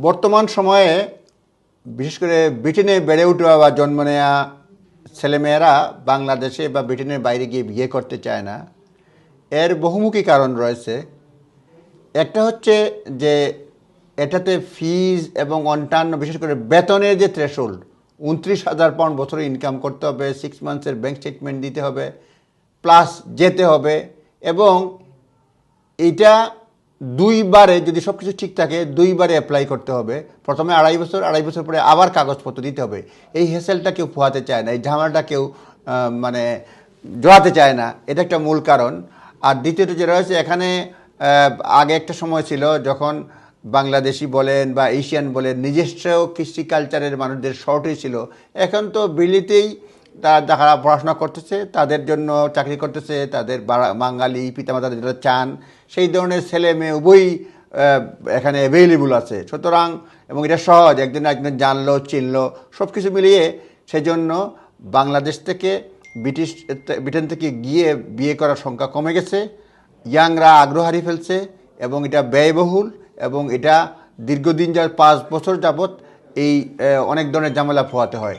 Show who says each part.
Speaker 1: বর্তমান সময়ে, বিশেষ করে ব্রিটেনে বেড়ে উঠা বা জন্ম নেওয়া ছেলেমেয়েরা বাংলাদেশে বা ব্রিটেনের বাইরে গিয়ে বিয়ে করতে চায় না। এর বহুমুখী কারণ রয়েছে। একটা হচ্ছে যে, এটাতে ফিজ এবং অন্যান্য, বিশেষ করে বেতনের যে থ্রেশোল্ড উনত্রিশ হাজার পাউন্ড বছরে ইনকাম করতে হবে সিক্স মান্থসের ব্যাংক স্টেটমেন্ট দিতে হবে প্লাস যেতে হবে এবং এইটা দুইবারে যদি সব কিছু ঠিক থাকে, দুইবারে অ্যাপ্লাই করতে হবে। প্রথমে আড়াই বছর আড়াই বছর পরে আবার কাগজপত্র দিতে হবে। এই হেসেলটা কেউ পোহাতে চায় না, এই ঝামেলাটা কেউ মানে জড়াতে চায় না। এটা একটা মূল কারণ। আর দ্বিতীয়ত যে রয়েছে, এখানে আগে একটা সময় ছিল যখন বাংলাদেশি বলেন বা এশিয়ান বলেন, নিজস্ব কৃষি কালচারের মানুষদের শর্টেজ ছিল। এখন তো বিলিতেই তারা যারা পড়াশোনা করতেছে, তাদের জন্য চাকরি করতেছে, তাদের বাঙালি পিতামাতা যারা চান, সেই ধরনের ছেলে মেয়ে উভয়ই এখানে অ্যাভেলেবল আছে। সুতরাং, এবং এটা সহজ, একজন একজন জানলো, চিনলো সব কিছু মিলিয়ে সেই জন্য বাংলাদেশ থেকে ব্রিটিশ, ব্রিটেন থেকে গিয়ে বিয়ে করার সংখ্যা কমে গেছে, ইয়াংরা আগ্রহ হারিয়ে ফেলছে, এবং এটা ব্যয়বহুল, এবং এটা দীর্ঘদিন যা পাঁচ বছর যাবৎ এই অনেক ধরনের ঝামেলা পোহাতে হয়।